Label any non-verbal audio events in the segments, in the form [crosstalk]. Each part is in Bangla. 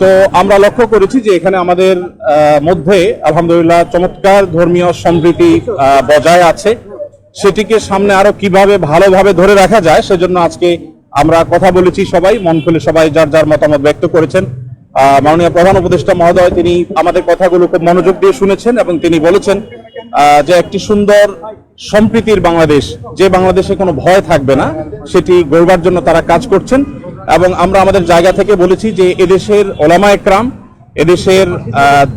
তো আমরা লক্ষ্য করেছি যে এখানে আমাদের মধ্যে আলহামদুলিল্লাহ চমৎকার ধর্মীয় সম্প্রীতি বজায় আছে। সেটিকে সামনে আরও কীভাবে ভালোভাবে ধরে রাখা যায় সেজন্য আজকে আমরা কথা বলেছি সবাই, মন খুলে সবাই যার যার মতামত ব্যক্ত করেছেন। মাননীয় প্রধান উপদেষ্টা মহোদয়, তিনি আমাদের কথাগুলো খুব মনোযোগ দিয়ে শুনেছেন এবং তিনি বলেছেন যে একটি সুন্দর সম্প্রীতির বাংলাদেশ, যে বাংলাদেশে কোনো ভয় থাকবে না, সেটি গড়বার জন্য তারা কাজ করছেন। এবং আমরা আমাদের জায়গা থেকে বলেছি যে এদেশের ওলামা একরাম, এদেশের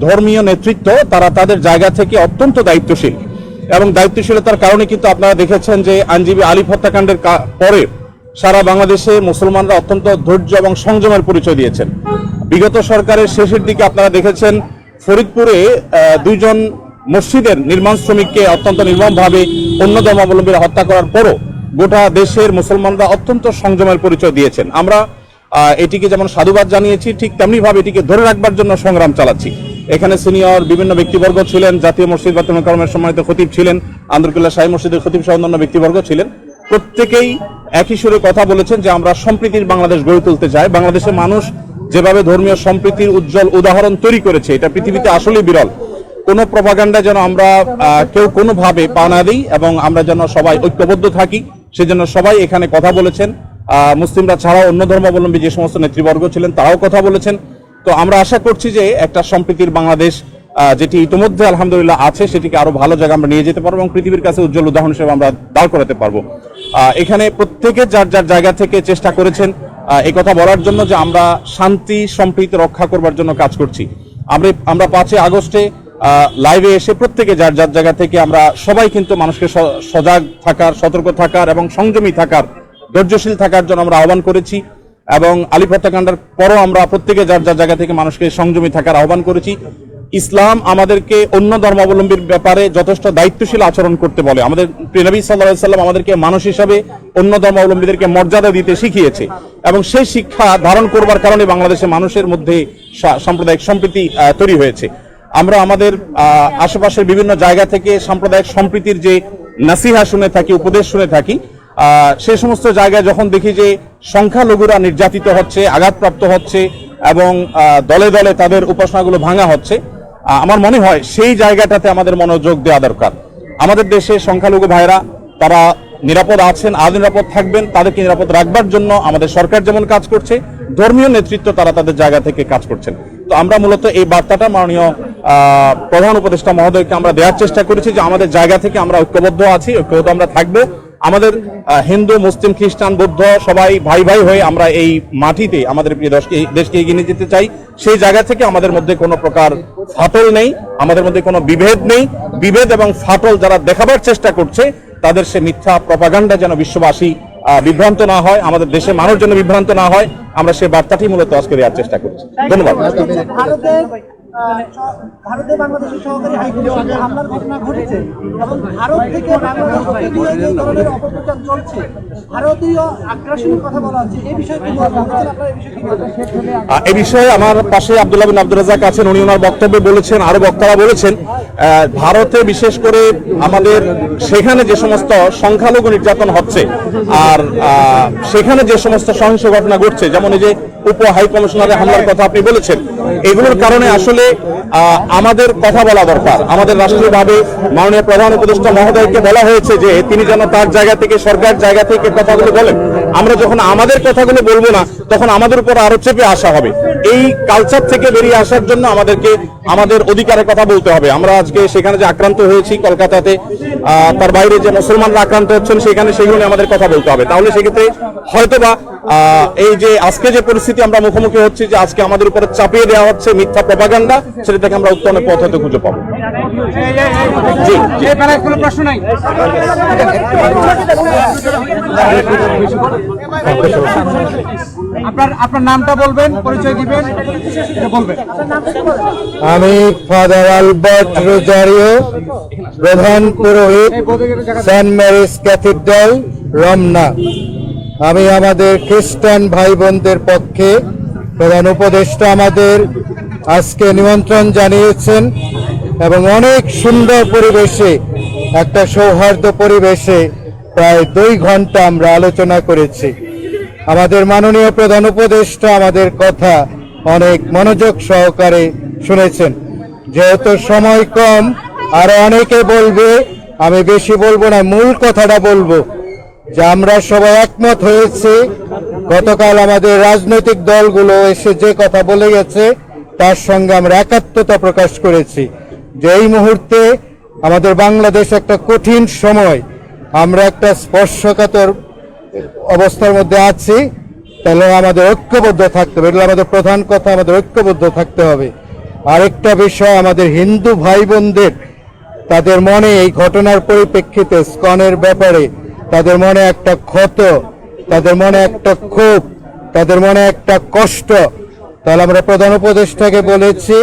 ধর্মীয় নেতৃত্ব, তারা তাদের জায়গা থেকে অত্যন্ত দায়িত্বশীল। এবং দায়িত্বশীলতার কারণে কিন্তু আপনারা দেখেছেন যে আইনজীবী আলিফ হত্যাকাণ্ডের পরে সারা বাংলাদেশে মুসলমানরা অত্যন্ত ধৈর্য এবং সংযমের পরিচয় দিয়েছেন। বিগত সরকারের শেষের দিকে আপনারা দেখেছেন ফরিদপুরে দুইজন মসজিদের নির্মাণ শ্রমিককে অত্যন্ত নির্মমভাবে অন্য ধর্মাবলম্বীরা হত্যা করার পরও গোটা দেশের মুসলমানরা অত্যন্ত সংযমের পরিচয় দিয়েছেন। আমরা এটিকে যেমন সাধুবাদ জানিয়েছি, ঠিক তেমনি ভাবে এটিকে ধরে রাখবার জন্য সংগ্রাম চালাচ্ছি। এখানে সিনিয়র বিভিন্ন ব্যক্তিবর্গ ছিলেন, জাতীয় মসজিদ বাতন কর্মের সম্মানিত খতিব ছিলেন আন্দরকুল্লাহ শাহী মসজিদের খতিব সহ অন্যান্য ব্যক্তিবর্গ ছিলেন। প্রত্যেকেই একই সুরে কথা বলেছেন যে আমরা সম্প্রীতির বাংলাদেশ গড়ে তুলতে চাই। বাংলাদেশের মানুষ যেভাবে ধর্মীয় সম্প্রীতির উজ্জ্বল উদাহরণ তৈরি করেছে, এটা পৃথিবীতে আসলেই বিরল। কোনো প্রভাগান্ডা যেন আমরা কেউ কোনোভাবে পা না দিই এবং আমরা যেন সবাই ঐক্যবদ্ধ থাকি। সেজন্য সবাই এখানে কথা বলেছেন। মুসলিমরা ছাড়াও অন্য ধর্মাবলম্বী যে সমস্ত নেতৃবর্গ ছিলেন, তারাও কথা বলেছেন। তো আমরা আশা করছি যে একটা সম্প্রীতির বাংলাদেশ যেটি ইতিমধ্যে আলহামদুলিল্লাহ আছে, সেটিকে আরও ভালো জায়গা আমরা নিয়ে যেতে পারব এবং পৃথিবীর কাছে উজ্জ্বল উদাহরণ হিসেবে আমরা দাঁড় করাতে পারব। এখানে প্রত্যেকে যার যার জায়গা থেকে চেষ্টা করেছেন এই কথা বলার জন্য যে আমরা শান্তি, সম্প্রীতি রক্ষা করবার জন্য কাজ করছি। আমরা আমরা পাঁচই আগস্টে লাইভে এসে প্রত্যেকে যার যার জায়গা থেকে আমরা সবাই কিন্তু মানুষকে সজাগ থাকার, সতর্ক থাকার এবং সংযমী থাকার, ধৈর্যশীল থাকার জন্য আমরা আহ্বান করেছি এবং আলিফ হত্যাকাণ্ডের পরও আমরা প্রত্যেকে যার যার জায়গা থেকে মানুষকে সংযমী থাকার আহ্বান করেছি। ইসলাম আমাদেরকে অন্য ধর্মাবলম্বীর ব্যাপারে যথেষ্ট দায়িত্বশীল আচরণ করতে বলে। আমাদের নবী সাল্লাহ সাল্লাম আমাদেরকে মানুষ হিসাবে অন্য ধর্মাবলম্বীদেরকে মর্যাদা দিতে শিখিয়েছে এবং সেই শিক্ষা ধারণ করবার কারণে বাংলাদেশের মানুষের মধ্যে সাম্প্রদায়িক সম্প্রীতি তৈরি হয়েছে। আমরা আমাদের আশেপাশের বিভিন্ন জায়গা থেকে সাম্প্রদায়িক সম্প্রীতির যে নাসিহা শুনে থাকি, উপদেশ শুনে থাকি সে সমস্ত জায়গায় যখন দেখি যে সংখ্যালঘুরা নির্যাতিত হচ্ছে, আঘাতপ্রাপ্ত হচ্ছে এবং দলে দলে তাদের উপাসনাগুলো ভাঙা হচ্ছে আমার মনে হয় সেই জায়গাটাতে আমাদের মনোযোগ দেওয়া দরকার। আমাদের দেশে সংখ্যালঘু ভাইরা তারা নিরাপদ আছেন, আজ নিরাপদ থাকবেন, তাদেরকে নিরাপদ রাখবার জন্য আমাদের সরকার যেমন কাজ করছে, ধর্মীয় নেতৃত্ব তারা তাদের জায়গা থেকে কাজ করছেন। তো আমরা মূলত এই বার্তাটা মাননীয় প্রধান উপদেষ্টা মহোদয়কে আমরা দেওয়ার চেষ্টা করেছি যে আমাদের জায়গা থেকে আমরা ঐক্যবদ্ধ আছি, ঐক্যবদ্ধ আমরা থাকব। আমাদের হিন্দু, মুসলিম, খ্রিস্টান, বৌদ্ধ সবাই ভাই ভাই হয়ে আমরা এই মাটিতে আমাদের প্রিয় দেশকে দেশকে এগিয়ে নিয়ে যেতে চাই। সেই জায়গা থেকে আমাদের মধ্যে কোনো প্রকার ফাটল নেই, আমাদের মধ্যে কোনো বিভেদ নেই। বিভেদ এবং ফাটল যারা দেখাবার চেষ্টা করছে তাদের সে মিথ্যা প্রপাগান্ডা যেন বিশ্ববাসী বিভ্রান্ত না হয়, আমাদের দেশে মানুষ যেন বিভ্রান্ত না হয়, আমরা সে বার্তাটি মূলত আজকে দেওয়ার চেষ্টা করছি। ধন্যবাদ। স- ভারতে বাংলাদেশের সহকারী হামলার ঘটনা ঘটেছে এবং ভারত থেকে অপপ্রচার চলছে, ভারতীয় আগ্রাসনের কথা বলা হচ্ছে এই বিষয়ে এ বিষয়ে আমার পাশে আব্দুল্লাহ বিন আব্দুল রাজাক আছেন, উনি ওনার বক্তব্যে বলেছেন, আরও বক্তারা বলেছেন ভারতে বিশেষ করে আমাদের সেখানে যে সমস্ত সংখ্যালঘু নির্যাতন হচ্ছে, আর সেখানে যে সমস্ত সহিংস ঘটনা ঘটছে, যেমন এই যে উপ হাই কমিশনারের হামলার কথা আপনি বলেছেন, এগুলোর কারণে আসলে আমাদের কথা বলা দরকার। আমাদের রাষ্ট্রীয়ভাবে মাননীয় প্রধান উপদেষ্টা মহোদয়কে বলা হয়েছে যে তিনি যেন তার জায়গা থেকে, সরকার জায়গা থেকে কথাগুলো বলেন। আমরা যখন আমাদের কথাগুলো বলব না, তখন আমাদের উপর আরও চেপে আসা হবে। এই কালচার থেকে বেরিয়ে আসার জন্য আমাদেরকে আমাদের অধিকারের কথা বলতে হবে। আমরা আজকে সেখানে যে আক্রান্ত হয়েছি কলকাতাতে তার বাইরে যে মুসলমানরা আক্রান্ত হচ্ছেন, সেখানে সেগুলো আমাদের কথা বলতে হবে। তাহলে সেক্ষেত্রে হয়তোবা এই যে আজকে যে পরিস্থিতি আমরা মুখোমুখি হচ্ছি যে আজকে আমাদের উপরে চাপিয়ে দেওয়া হচ্ছে মিথ্যা প্রপাগান্ডা সেটা থেকে আমরা উত্তরণের পথ হয়তো খুঁজে পাবো। জি জি। কোনো প্রশ্ন নাই আপনার আপনার নামটা বলবেন পরিচয় দিবেন বলবেন। আমি ফাদার আলবার্ট রোজারিও প্রধান পুরোহিত সেন্ট ম্যারিস ক্যাথিড্রাল রমনা। আমি আমাদের খ্রিস্টান ভাই বোনদের পক্ষে প্রধান উপদেষ্টা আমাদের আজকে নিমন্ত্রণ জানিয়েছেন এবং অনেক সুন্দর পরিবেশে, একটা সৌহার্দ্য পরিবেশে প্রায় দুই ঘণ্টা আমরা আলোচনা করেছি। আমাদের মাননীয় প্রধান উপদেষ্টা আমাদের কথা অনেক মনোযোগ সহকারে শুনেছেন। যেহেতু সময় কম, আর অনেকে বলবে, আমি বেশি বলব না, মূল কথাটা বলব। যে আমরা সবাই একমত হয়েছি, গতকাল আমাদের রাজনৈতিক দলগুলো এসে যে কথা বলে গেছে, তার সঙ্গে আমরা একাত্মতা প্রকাশ করেছি। যে এই মুহূর্তে আমাদের বাংলাদেশ একটা কঠিন সময়, আমরা একটা স্পর্শকাতর অবস্থার মধ্যে আছি, তাহলে আমাদের ঐক্যবদ্ধ থাকতে হবে। এগুলো আমাদের প্রধান কথা, আমাদের ঐক্যবদ্ধ থাকতে হবে। আরেকটা বিষয়, আমাদের হিন্দু ভাই বোনদের তাদের মনে এই ঘটনার পরিপ্রেক্ষিতে স্কনের ব্যাপারে তাদের মনে একটা ক্ষত, তাদের মনে একটা ক্ষোভ, তাদের মনে একটা কষ্ট। তাহলে আমরা প্রধান উপদেষ্টাকে বলেছি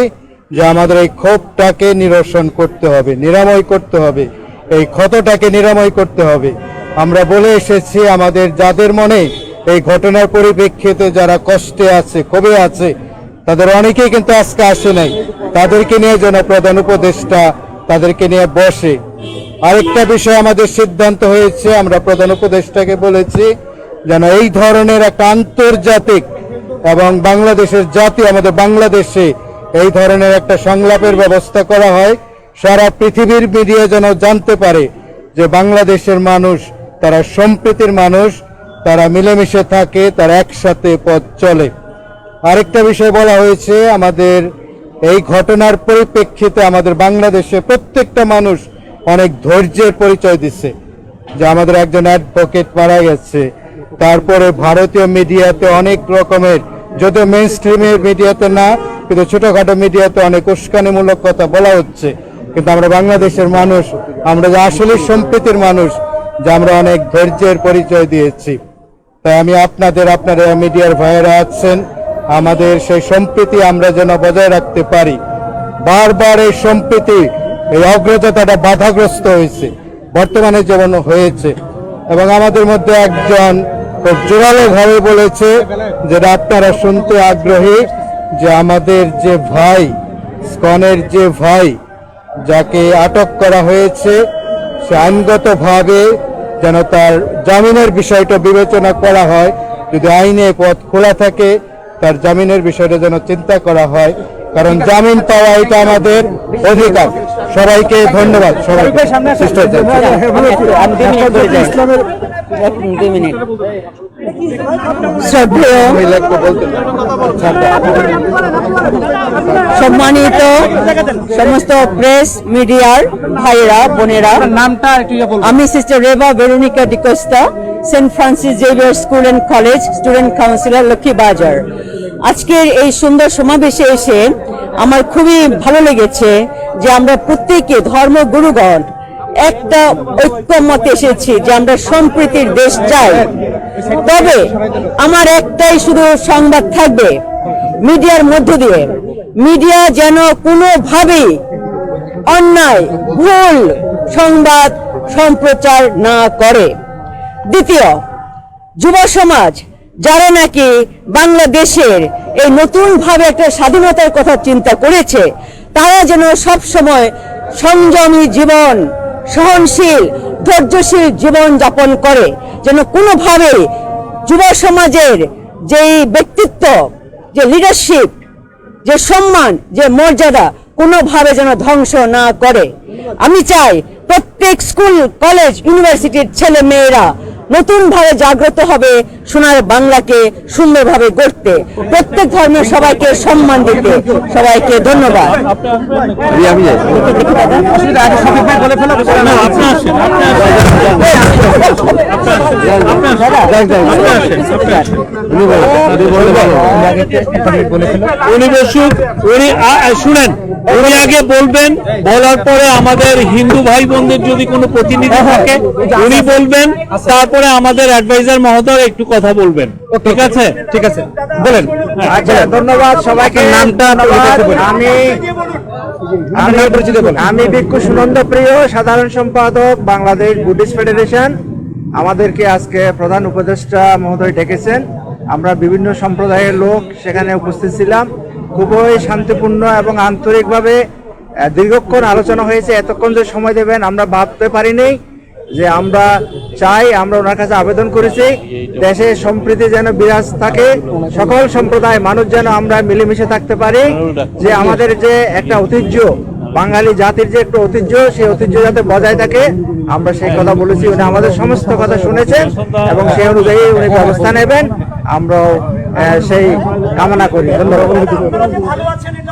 যে আমাদের এই ক্ষোভটাকে নিরসন করতে হবে, নিরাময় করতে হবে। এই ক্ষতটাকে নিরাময় করতে হবে। আমরা বলে এসেছি আমাদের যাদের মনে এই ঘটনার পরিপ্রেক্ষিতে যারা কষ্টে আছে, ক্ষোভে আছে, তাদের অনেকেই কিন্তু আজকে আসে নাই। তাদেরকে নিয়ে যেন প্রধান উপদেষ্টা তাদেরকে নিয়ে বসে। আরেকটা বিষয় আমাদের সিদ্ধান্ত হয়েছে, আমরা প্রধান উপদেষ্টাকে বলেছি, যেন এই ধরনের একটা আন্তর্জাতিক এবং বাংলাদেশের জাতি, আমাদের বাংলাদেশে এই ধরনের একটা সংলাপের ব্যবস্থা করা হয়। সারা পৃথিবীর মিডিয়া যেন জানতে পারে যে বাংলাদেশের মানুষ, তারা সম্প্রীতির মানুষ, তারা মিলেমিশে থাকে, তারা একসাথে পথ চলে। আরেকটা বিষয় বলা হয়েছে, আমাদের এই ঘটনার পরিপ্রেক্ষিতে আমাদের বাংলাদেশে প্রত্যেকটা মানুষ অনেক ধৈর্যের পরিচয় দিচ্ছে, যে আমাদের একজন অ্যাডভোকেট মারা গেছে। তারপরে ভারতীয় মিডিয়াতে অনেক রকমের, যদিও মেন স্ট্রিমের মিডিয়াতে না, কিন্তু ছোটখাটো মিডিয়াতে অনেক উস্কানিমূলক কথা বলা হচ্ছে। কিন্তু আমরা বাংলাদেশের মানুষ, আমরা যে আসলে সম্প্রীতির মানুষ, যে আমরা অনেক ধৈর্যের পরিচয় দিয়েছি। তাই আমি আপনাদের আপনারা মিডিয়ার ভাইয়েরা আছেন, আমাদের সেই সম্প্রীতি আমরা যেন বজায় রাখতে পারি। বারবার এই সম্প্রীতি এই অগ্রযাত্রাটা বাধাগ্রস্ত হয়েছে। বর্তমানে যেমন হয়েছে। এবং আমাদের মধ্যে একজন খুব জোরালো ভাবে বলেছে যেটা আপনারা শুনতে আগ্রহী যে আমাদের যে ভাই স্কনের যে ভাই যাকে আটক করা হয়েছে সে আইনগতভাবে যেন তার জামিনের বিষয়টা বিবেচনা করা হয়। যদি আইনে পথ খোলা থাকে তার জামিনের বিষয়টা যেন চিন্তা করা হয়। কারণ জামিন পাওয়া এটা আমাদের অধিকার। সবাইকে ধন্যবাদ সবাইকে। সম্মানিত সমস্ত প্রেস মিডিয়ার ভাইয়েরা বোনেরা। নামটা ইয়ে আমি sister Reba Veronica D'Costa Saint Francis Xavier school and college student counsellor Lakshmibazar আজকের এই সুন্দর সমাবেশে এসে আমার খুবই ভালো লেগেছে যে আমরা প্রত্যেকে ধর্মগুরুগণ একটা ঐক্যমতে এসেছি যে আমরা সম্প্রীতির দেশ চাই। তবে আমার একটাই শুধু সংবাদ থাকবে, মিডিয়ার মধ্য দিয়ে। মিডিয়া যেন কোনোভাবেই অন্যায়, ভুল সংবাদ, সম্প্রচার না করে। দ্বিতীয়, যুব সমাজ যারা নাকি বাংলাদেশের এই নতুন ভাবে একটা স্বাধীনতার কথা চিন্তা করেছে, তারা যেন সব সময় সংযমী জীবন, সহনশীল, ধৈর্যশীল জীবন যাপন করে, যেন কোনোভাবে যুব সমাজের যেই ব্যক্তিত্ব, যে লিডারশিপ যে সম্মান, যে মর্যাদা কোনোভাবে যেন ধ্বংস না করে। আমি চাই প্রত্যেক স্কুল, কলেজ, ইউনিভার্সিটির ছেলে মেয়েরা নতুন ভাবে জাগ্রত হবে সোনার বাংলাকে সুন্দরভাবে গড়তে। প্রত্যেক ধর্মের সবাইকে সম্মান দিতে। সবাইকে ধন্যবাদ। উনি বসুক শুনেন উনি আগে বলবেন বলার পরে আমাদের হিন্দু ভাই বোনদের যদি কোনো প্রতিনিধি থাকে উনি বলবেন তারপরে আমাদের অ্যাডভাইজার মহোদয় একটু কথা বলবেন। ঠিক আছে? ঠিক আছে। বলেন। আচ্ছা ধন্যবাদ সবাইকে। নামটা আমি আমি ভিক্ষু সুনন্দ প্রিয় সাধারণ সম্পাদক বাংলাদেশ বুদ্ধিস্ট ফেডারেশন। আমাদেরকে আজকে প্রধান উপদেষ্টা মহোদয় ডেকেছেন। আমরা বিভিন্ন সম্প্রদায়ের লোক সেখানে উপস্থিত ছিলাম। খুবই শান্তিপূর্ণ এবং আন্তরিকভাবে দীর্ঘক্ষণ আলোচনা হয়েছে। এতক্ষণ যে সময় দেবেন আমরা ভাবতে পারিনি। যে আমরা চাই, আমরা ওনার কাছে আবেদন করেছি, দেশে সম্প্রীতি যেন বিরাজ থাকে, সকল সম্প্রদায়, মানুষ যেন আমরা মিলেমিশে থাকতে পারি, যে আমাদের যে একটা ঐতিহ্য, বাঙালি জাতির যে একটা ঐতিহ্য, সেই ঐতিহ্য যাতে বজায় থাকে, আমরা সেই কথা বলেছি, উনি আমাদের সমস্ত কথা শুনেছেন এবং সেই অনুযায়ী উনি ব্যবস্থা নেবেন। আমরাও সেই কামনা করি। ধন্যবাদ। ভালো আছেন এটা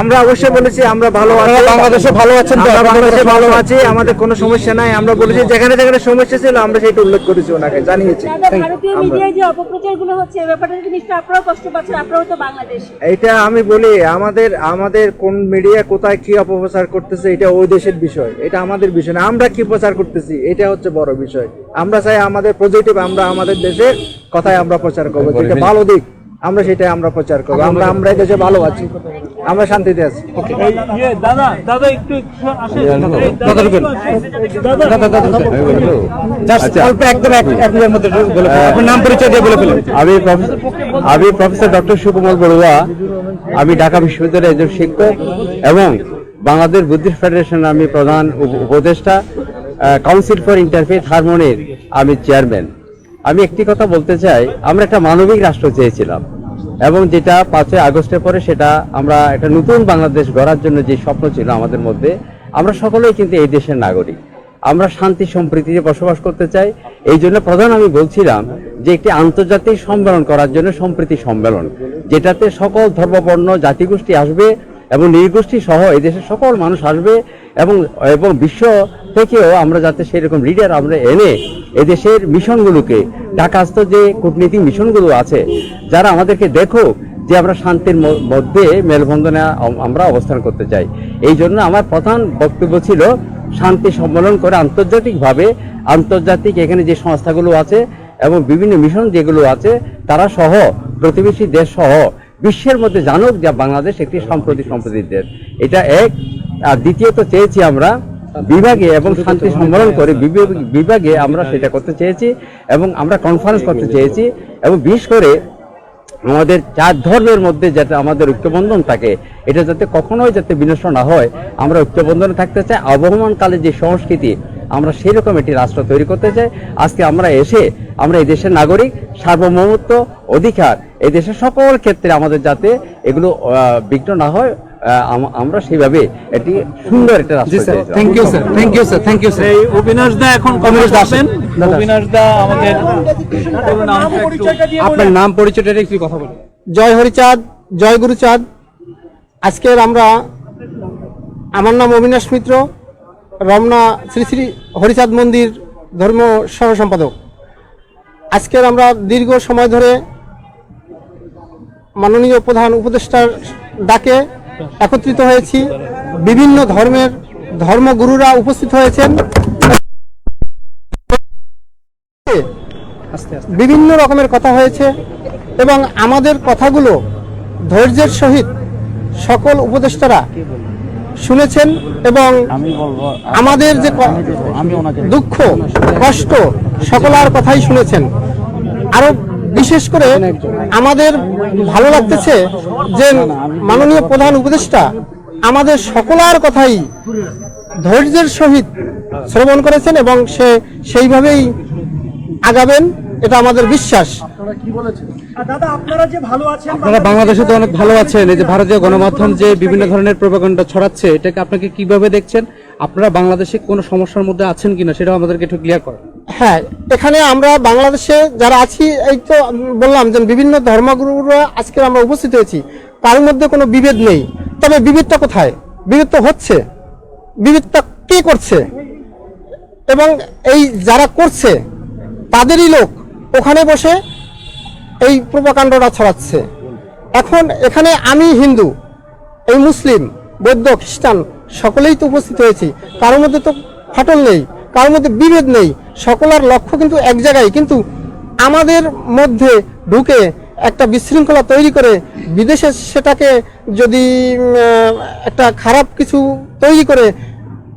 আমরা অবশ্যই বলেছি আমরা ভালো আছি। বাংলাদেশে ভালো আছেন বাংলাদেশে ভালো আছি আমাদের কোনো সমস্যা নাই। আমরা বলেছি যেখানে যেখানে সমস্যা ছিল আমরা সেটা উল্লেখ করেছি ওনাকে জানিয়েছি। দাদা ভারতীয় মিডিয়ায় যে অপপ্রচারগুলো হচ্ছে এ ব্যাপারে নিশ্চয়ই আপনারাও কষ্ট পাচ্ছেন আপনারাও তো বাংলাদেশি। এটা আমি বলি আমাদের আমাদের কোন মিডিয়া কোথায় কি অপপ্রচার করতেছে এটা ওই দেশের বিষয়। এটা আমাদের বিষয় না আমরা কি প্রচার করতেছি এটা হচ্ছে বড় বিষয়। আমরা চাই আমাদের পজিটিভ আমরা আমাদের দেশের কথায় আমরা প্রচার করব। যেটা ভালো দিক আমরা সেটাই আমরা প্রচার করব। আমরা আমরা দেশে ভালো আছি। আমরা শান্তিতে আছি। ইয়ে, দাদা দাদা একটু আমি প্রফেসর আমি প্রফেসর ডক্টর সুকুমার বড়ুয়া। আমি ঢাকা বিশ্ববিদ্যালয়ের একজন শিক্ষক এবং বাংলাদেশ বুদ্ধিস্ট ফেডারেশন আমি প্রধান উপদেষ্টা কাউন্সিল ফর ইন্টারফেথ হারমোনির আমি চেয়ারম্যান। আমি একটি কথা বলতে চাই, আমরা একটা মানবিক রাষ্ট্র চেয়েছিলাম এবং যেটা পাঁচই আগস্টের পরে সেটা আমরা একটা নতুন বাংলাদেশ গড়ার জন্য যে স্বপ্ন ছিল আমাদের মধ্যে, আমরা সকলেই কিন্তু এই দেশের নাগরিক। আমরা শান্তি, সম্প্রীতিতে বসবাস করতে চাই। এই জন্য প্রধান আমি বলছিলাম যে একটি আন্তর্জাতিক সম্মেলন করার জন্য সম্প্রীতি সম্মেলন, যেটাতে সকল ধর্মবর্ণ, জাতিগোষ্ঠী আসবে এবং নির্গোষ্ঠী সহ এই দেশের সকল মানুষ আসবে এবং এবং বিশ্ব থেকেও আমরা যাতে সেরকম লিডার আমরা এনে এদেশের মিশনগুলোকে ঢাকাস্থ যে কূটনীতিক মিশনগুলো আছে, যারা আমাদেরকে দেখো যে আমরা শান্তির মধ্যে মেলবন্ধনে আমরা অবস্থান করতে চাই। এই জন্য আমার প্রধান বক্তব্য ছিল শান্তি সম্মেলন করে আন্তর্জাতিকভাবে, আন্তর্জাতিক এখানে যে সংস্থাগুলো আছে এবং বিভিন্ন মিশন যেগুলো আছে, তারা সহ, প্রতিবেশী দেশ সহ, বিশ্বের মধ্যে জানুক যে বাংলাদেশ একটি সম্প্রতি সম্প্রতির দেশ এটা এক। আর দ্বিতীয়ত চেয়েছি আমরা বিভাগে এবং শান্তি সম্মেলন করে বিভাগে আমরা সেটা করতে চেয়েছি এবং আমরা কনফারেন্স করতে চেয়েছি এবং বিশেষ করে আমাদের চার ধর্মের মধ্যে যাতে আমাদের ঐক্যবন্ধন থাকে, এটা যাতে কখনোই যাতে বিনষ্ট না হয়, আমরা ঐক্যবন্ধনে থাকতে চাই। আবহমানকালে যে সংস্কৃতি, আমরা সেই রকম একটি রাষ্ট্র তৈরি করতে চাই। আজকে আমরা এসে আমরা এই দেশের নাগরিক, সার্বভৌমত্ব অধিকার, এই দেশের সকল ক্ষেত্রে আমাদের যাতে এগুলো বিঘ্ন না হয়। আমরা সেইভাবে একটি সুন্দর একটা চাই। Thank you sir thank you sir thank you sir এই অবিনাশ দা এখন বলবেন? আসেন। অবিনাশ দা আমাদের আপনার নাম পরিচয়টা একটু কথা বলুন। জয় হরিচাঁদ জয় গুরুচাঁদ। আজকের আমরা আমার নাম অবিনাশ মিত্র রমনা শ্রী শ্রী হরিচাঁদ মন্দির ধর্ম সহ সম্পাদক আজকের আমরা দীর্ঘ সময় ধরে মাননীয় প্রধান উপদেষ্টার ডাকে একত্রিত হয়েছি। বিভিন্ন ধর্মের ধর্মগুরুরা উপস্থিত হয়েছেন। বিভিন্ন রকমের কথা হয়েছে এবং আমাদের কথাগুলো ধৈর্যের সহিত সকল উপদেষ্টারা শুনেছেন এবং আমাদের যে দুঃখ কষ্ট সকলার কথাই শুনেছেন। আরও বিশেষ করে আমাদের ভালো লাগতেছে যে মাননীয় প্রধান উপদেষ্টা আমাদের সকলার কথাই ধৈর্যের সহিত শ্রবণ করেছেন এবং সে সেইভাবেই আগাবেন এটা আমাদের বিশ্বাস। আর আপনারা যে ভালো আছেন আপনারা বাংলাদেশে তো অনেক ভালো আছেন এই যে ভারতীয় গণমাধ্যম যে বিভিন্ন ধরনের প্রোপাগান্ডা ছড়াচ্ছে এটাকে আপনাকে কীভাবে দেখছেন? আপনারা বাংলাদেশে কোনো সমস্যার মধ্যে আছেন কিনা সেটাও আমাদেরকে একটু ক্লিয়ার করেন। হ্যাঁ এখানে আমরা বাংলাদেশে যারা আছি, এই তো বললাম যে বিভিন্ন ধর্মগুরুরা আজকে আমরা উপস্থিত হয়েছি, তার মধ্যে কোনো বিভেদ নেই। তবে বিভেদটা কোথায়? বিভেদ তো হচ্ছে। বিভেদটা কে করছে? এবং এই যারা করছে, তাদেরই লোক ওখানে বসে এই প্রোপাকাণ্ডটা ছড়াচ্ছে। এখন এখানে আমি হিন্দু, এই মুসলিম, বৌদ্ধ, খ্রিস্টান সকলেই তো উপস্থিত হয়েছি। কারোর মধ্যে তো ফাটল নেই, কারোর মধ্যে বিভেদ নেই। সকলের লক্ষ্য কিন্তু এক জায়গায়। কিন্তু আমাদের মধ্যে ঢুকে একটা বিশৃঙ্খলা তৈরি করে বিদেশে সেটাকে যদি একটা খারাপ কিছু তৈরি করে,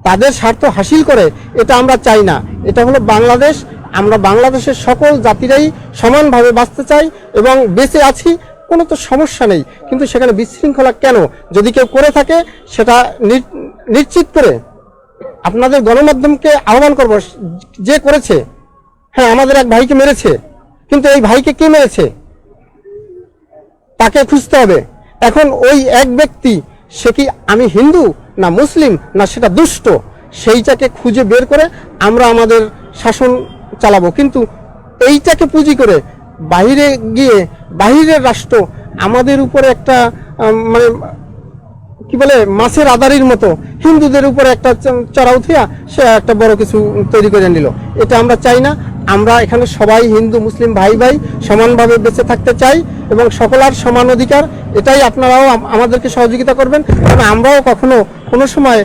তাদের স্বার্থ হাসিল করে, এটা আমরা চাই না। এটা হলো বাংলাদেশ। আমরা বাংলাদেশের সকল জাতিরাই সমানভাবে বাঁচতে চাই এবং বেঁচে আছি, কোনো তো সমস্যা নেই। কিন্তু সেখানে বিশৃঙ্খলা কেন? যদি কেউ করে থাকে, সেটা নিশ্চিত করে আপনাদের গণমাধ্যমকে আহ্বান করব, যে করেছে হ্যাঁ আমাদের এক ভাইকে মেরেছে, কিন্তু এই ভাইকে কে মেরেছে? তাকে খুঁজতে হবে। এখন ওই এক ব্যক্তি, সে কি আমি হিন্দু না মুসলিম না সেটা দুষ্ট? সেইটাকে খুঁজে বের করে আমরা আমাদের শাসন চালাবো। কিন্তু এইটাকে পুঁজি করে বাইরে গিয়ে, বাইরের রাষ্ট্র আমাদের উপরে একটা মানে কি বলে, মাছের আদারির মতো। হিন্দুদের উপরে একটা চড়া উঠিয়া সে একটা বড় কিছু তৈরি করে নিল। এটা আমরা চাই না। আমরা এখানে সবাই হিন্দু, মুসলিম, ভাই ভাই সমানভাবে বেঁচে থাকতে চাই এবং সকলার সমান অধিকার। এটাই আপনারাও আমাদেরকে সহযোগিতা করবেন। কারণ আমরাও কখনো কোনো সময়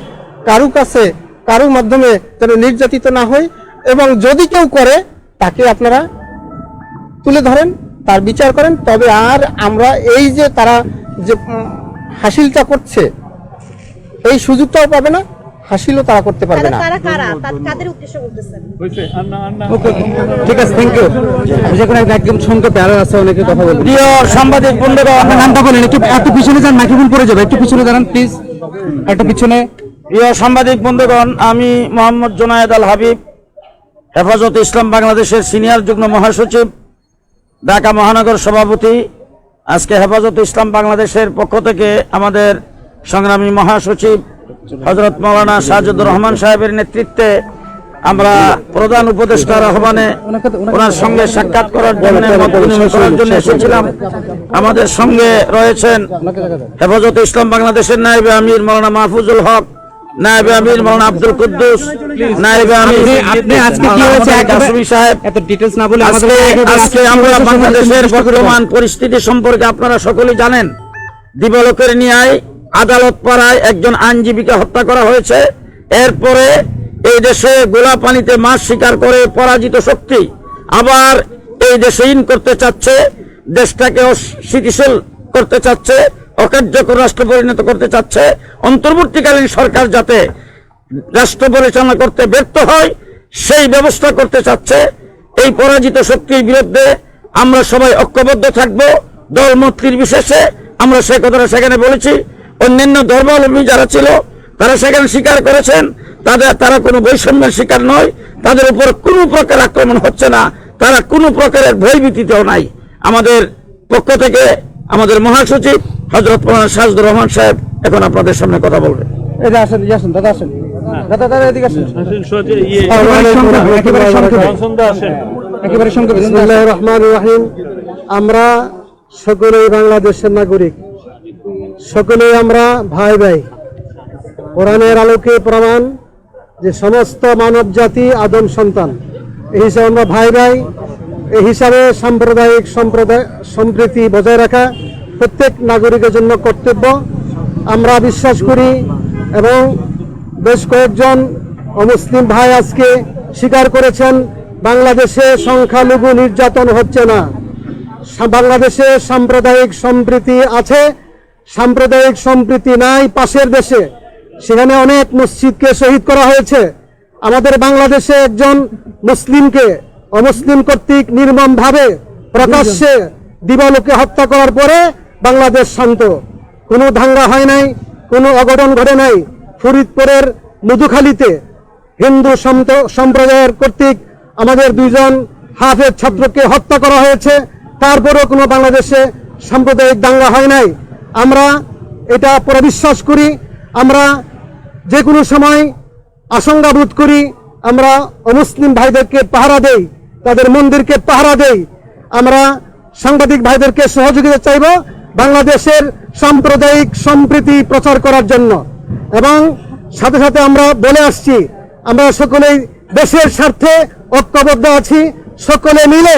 কারু কাছে, কারুর মাধ্যমে যেন নির্যাতিত না হই এবং যদি কেউ করে, তাকে আপনারা তুলে ধরেন, তার বিচার করেন। তবে আর আমরা এই যে তারা যে হাসিলটা করছে এই সুযোগটাও পাবে না হাসিলও তারা করতে পারবে না। ঠিক আছে থ্যাংক ইউ যে কোনো একদম সংক্ষেপে আরও আছে অনেকে কথা বলবেন প্রিয় সাংবাদিক বন্ধুরা আপনার নামটা বলেন একটু একটু পিছনে যান মাইক্রোফোন পড়ে যাবে একটু পিছনে দাঁড়ান প্লিজ একটু পিছনে। প্রিয় সাংবাদিক বন্ধুগণ আমি মোহাম্মদ জোনায়েদ আল হাবিব হেফাজত ইসলাম বাংলাদেশের সিনিয়র যুগ্ম মহাসচিব ঢাকা মহানগর সভাপতি। আজকে হেফাজত ইসলাম বাংলাদেশের পক্ষ থেকে আমাদের সংগ্রামী মহাসচিব হজরত মৌলানা সাজুদ্দুর রহমান সাহেবের নেতৃত্বে আমরা প্রধান উপদেষ্টার আহ্বানে ওনার সঙ্গে সাক্ষাৎ করার জন্য মত বিনিময় করার জন্য এসেছিলাম। আমাদের সঙ্গে রয়েছেন হেফাজত ইসলাম বাংলাদেশের নায়েবে আমির মৌলানা মাহফুজুল হক নায়েবে আমির মৌলানা আব্দুল কুদ্দুস নায়েবে আমির আপনি আজকে কি হয়েছে? সাহেব। এত ডিটেলস না বলে আজকে আজকে আমরা বাংলাদেশের বর্তমান পরিস্থিতি সম্পর্কে আপনারা সকলেই জানেন। দিবালোকের ন্যায় আদালত পাড়ায় একজন আইনজীবীকে হত্যা করা হয়েছে। এরপরে এই দেশে গোলা পানিতে মাছ শিকার করে পরাজিত শক্তি আবার এই দেশে ইন করতে চাচ্ছে, দেশটাকে অস্থিতিশীল করতে চাচ্ছে, অকার্যকর রাষ্ট্র পরিণত করতে চাচ্ছে। অন্তর্বর্তীকালীন সরকার যাতে রাষ্ট্র পরিচালনা করতে ব্যর্থ হয়, সেই ব্যবস্থা করতে চাচ্ছে। এই পরাজিত শক্তির বিরুদ্ধে আমরা সবাই ঐক্যবদ্ধ থাকব। দলমত্রির বিশেষে আমরা সে কথাটা সেখানে বলেছি। অন্যান্য ধর্মাবলম্বী যারা ছিল তারা সেখানে স্বীকার করেছেন তাদের তারা কোনো বৈষম্যের শিকার নয় তাদের উপর কোনো প্রকার আক্রমণ হচ্ছে না তারা কোনো প্রকারের ভয়ভীতিতেও নাই। আমাদের পক্ষ থেকে আমাদের মহাসচিব হজরত সাজদুর রহমান সাহেব এখন আপনাদের সামনে কথা বলবেন এই আসেন আসেন দাদা আসেন। দাদা দাদা এদিকে আসেন। ইয়ে, একেবারে সংক্ষেপে, রহিম। আমরা সকলেই বাংলাদেশের নাগরিক। সকলেই আমরা ভাই ভাই। কোরআনের আলোকে প্রমাণ যে সমস্ত মানব জাতি আদম সন্তান। এই হিসাবে আমরা ভাই ভাই, এই হিসাবে সাম্প্রদায়িক সম্প্রদায়, সম্প্রীতি বজায় রাখা প্রত্যেক নাগরিকের জন্য কর্তব্য। আমরা বিশ্বাস করি এবং বেশ কয়েকজন অমুসলিম ভাই আজকে স্বীকার করেছেন, বাংলাদেশে সংখ্যালঘু নির্যাতন হচ্ছে না। বাংলাদেশে সাম্প্রদায়িক সম্প্রীতি আছে সাম্প্রদায়িক সম্প্রীতি নাই পাশের দেশে। সেখানে অনেক মসজিদকে শহীদ করা হয়েছে। আমাদের বাংলাদেশে একজন মুসলিমকে অমুসলিম কর্তৃক নির্মমভাবে প্রকাশ্যে দিবালোকে হত্যা করার পরে বাংলাদেশ শান্ত। কোনো দাঙ্গা হয় নাই, কোনো অঘটন ঘটে নাই। ফরিদপুরের মধুখালীতে হিন্দু সম্প- সম্প্রদায়ের কর্তৃক আমাদের দুইজন হাফের ছাত্রকে হত্যা করা হয়েছে। তারপরেও কোনো বাংলাদেশে সাম্প্রদায়িক দাঙ্গা হয় নাই। আমরা এটা পুরো বিশ্বাস করি, আমরা যে কোনো সময় আশঙ্কা বোধ করি, আমরা অমুসলিম ভাইদেরকে পাহারা দেই, তাদের মন্দিরকে পাহারা দেই, আমরা সাংবাদিক ভাইদেরকে সহযোগিতা চাইব বাংলাদেশের সাম্প্রদায়িক সম্প্রীতি প্রচার করার জন্য। এবং সাথে সাথে আমরা বলে আসছি, আমরা সকলেই দেশের স্বার্থে ঐক্যবদ্ধ আছি, সকলে মিলে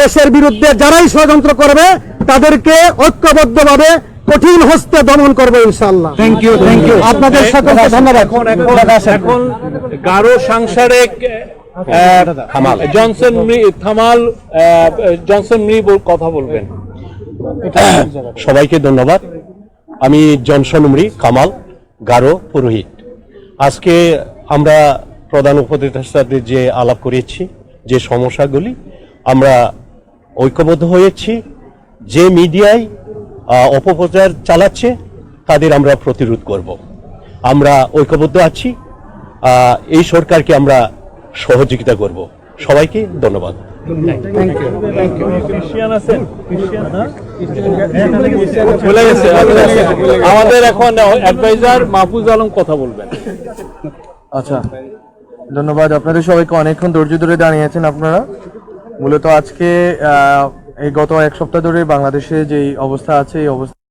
দেশের বিরুদ্ধে যারাই ষড়যন্ত্র করবে, তাদেরকে ঐক্যবদ্ধভাবে কঠিন হস্তে দমন করব ইনশাআল্লাহ। থ্যাংক ইউ থ্যাংক ইউ আপনাদের সকলকে ধন্যবাদ। এখন গারো সাংসারিক জনসন মৃ- থামাল জনসন মি বল- কথা বলবেন। [coughs] সবাইকে ধন্যবাদ। আমি জনসন উমরি কামাল গারো পুরোহিত। আজকে আমরা প্রধান উপদেষ্টাদের যে আলাপ করেছি যে সমস্যাগুলি আমরা ঐক্যবদ্ধ হয়েছি যে মিডিয়ায় অপপ্রচার চালাচ্ছে তাদের আমরা প্রতিরোধ করব। আমরা ঐক্যবদ্ধ আছি এই সরকারকে আমরা সহযোগিতা করব। সবাইকে ধন্যবাদ। আমাদের এখন অ্যাডভাইজার মাহফুজ আলম কথা বলবেন। আচ্ছা ধন্যবাদ। আপনাদের সবাইকে অনেকক্ষণ ধৈর্য ধরে দাঁড়িয়ে আছেন আপনারা। মূলত আজকে আহ, এই গত এক সপ্তাহ ধরে বাংলাদেশে যে অবস্থা আছে এই অবস্থা